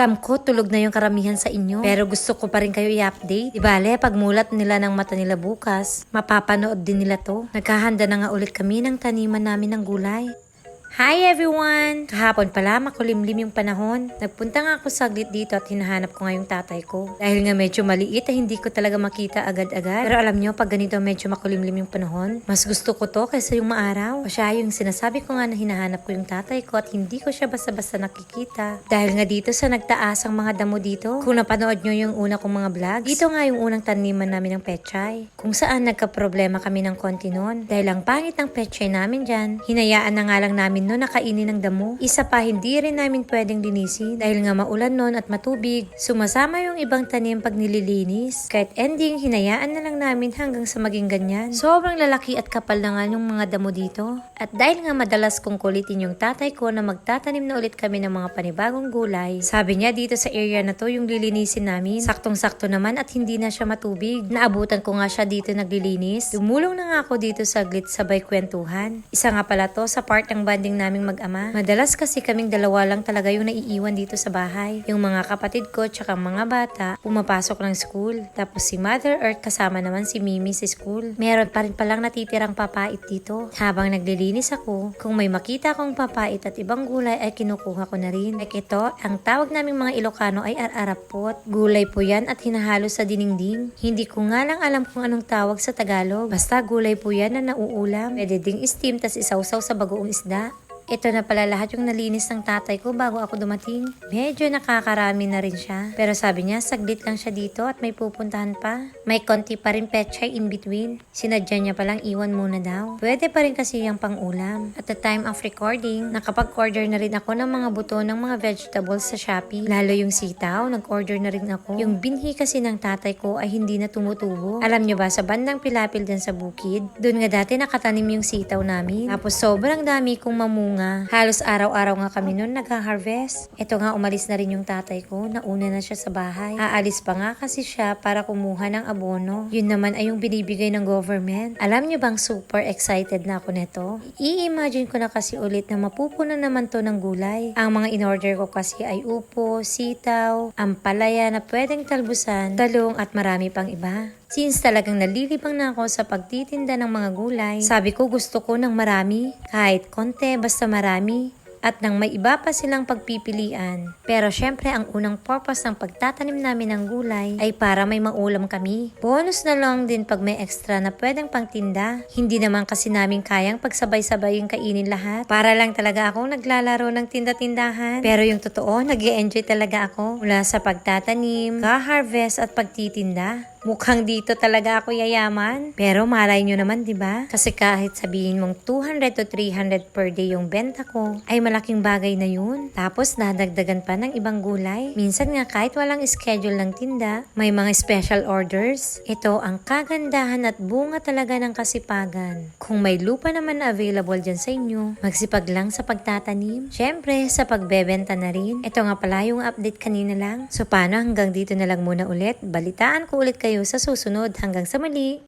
Alam ko, tulog na yung karamihan sa inyo. Pero gusto ko pa rin kayo i-update. Di bale, pagmulat nila ng mata nila bukas, mapapanood din nila to. Naghahanda na nga ulit kami ng taniman namin ng gulay. Hi everyone! Kahapon pala makulimlim yung panahon. Nagpunta nga ako saglit dito at hinahanap ko nga yung tatay ko. Dahil nga medyo maliit ay hindi ko talaga makita agad-agad. Pero alam nyo, pag ganito medyo makulimlim yung panahon, mas gusto ko to kaysa yung maaraw. O siya yung sinasabi ko nga na hinahanap ko yung tatay ko at hindi ko siya basta-basta nakikita. Dahil nga dito sa nagtaas ang mga damo dito, kung napanood nyo yung una kong mga vlogs, dito nga yung unang taniman namin ng pechay. Kung saan nagka-problema kami ng konti noon. Dahil ang pangit ng pechay namin dyan, hinayaan na nga lang namin noon nakainin ng damo. Isa pa, hindi rin namin pwedeng linisin dahil nga maulan noon at matubig. Sumasama yung ibang tanim pag nililinis. Kahit ending, hinayaan na lang namin hanggang sa maging ganyan. Sobrang lalaki at kapal na nga yung mga damo dito. At dahil nga madalas kong kulitin yung tatay ko na magtatanim na ulit kami ng mga panibagong gulay, sabi niya dito sa area na to yung lilinisin namin. Saktong-sakto naman at hindi na siya matubig. Naabutan ko nga siya dito naglilinis. Dumulong na nga ako dito saglit sabay kwentuhan. Isa nga pala to sa part ng banding naming mag-ama. Madalas kasi kaming dalawa lang talaga yung naiiwan dito sa bahay. Yung mga kapatid ko tsaka mga bata, pumapasok ng school. Tapos si Mother Earth kasama naman si Mimi sa school. Meron pa rin palang natitirang papait dito. Habang naglilinis ako, kung may makita akong papait at ibang gulay ay kinukuha ko na rin. Like ito, ang tawag naming mga Ilocano ay ar-arapot. Gulay po yan at hinahalo sa diningding. Hindi ko nga lang alam kung anong tawag sa Tagalog. Basta gulay po yan na nauulam. Pwede ding steam tas isawsaw sa bagoong isda. Ito na pala lahat yung nalinis ng tatay ko bago ako dumating. Medyo nakakarami na rin siya. Pero sabi niya, saglit lang siya dito at may pupuntahan pa. May konti pa rin petchay in between. Sinadya niya palang iwan muna daw. Pwede pa rin kasi yung pang-ulam. At the time of recording, nakapag-order na rin ako ng mga buto ng mga vegetables sa Shopee. Lalo yung sitaw, nag-order na rin ako. Yung binhi kasi ng tatay ko ay hindi na tumutubo. Alam niyo ba, sa bandang pilapil din sa bukid, doon nga dati nakatanim yung sitaw namin. Tapos sobrang dami kong mamunga Halos araw-araw nga kami noon nagha-harvest. Ito nga umalis na rin yung tatay ko. Nauna na siya sa bahay. Aalis pa nga kasi siya para kumuha ng abono. Yun naman ay yung binibigay ng government. Alam niyo bang super excited na ako neto? I-imagine ko na kasi ulit na mapupuno naman to ng gulay. Ang mga in-order ko kasi ay upo, sitaw, ampalaya na pwedeng talbusan, talong at marami pang iba. Since talagang nalilibang na ako sa pagtitinda ng mga gulay, sabi ko gusto ko ng marami. Kahit konti, basta marami. At nang may iba pa silang pagpipilian. Pero syempre ang unang purpose ng pagtatanim namin ng gulay ay para may maulam kami. Bonus na lang din pag may extra na pwedeng pangtinda. Hindi naman kasi namin kayang pagsabay-sabay yung kainin lahat. Para lang talaga akong naglalaro ng tinda-tindahan. Pero yung totoo, nag enjoy talaga ako. Mula sa pagtatanim, ka-harvest at pagtitinda. Mukhang dito talaga ako yayaman. Pero malay nyo naman, di ba? Kasi kahit sabihin mong 200 to 300 per day yung benta ko, ay malaking bagay na yun. Tapos nadagdagan pa ng ibang gulay. Minsan nga kahit walang schedule ng tinda, may mga special orders. Ito ang kagandahan at bunga talaga ng kasipagan. Kung may lupa naman na available dyan sa inyo, magsipag lang sa pagtatanim. Siyempre, sa pagbebenta na rin. Ito nga pala yung update kanina lang. So paano hanggang dito na lang muna ulit? Balitaan ko ulit kayo sa susunod. Hanggang sa muli!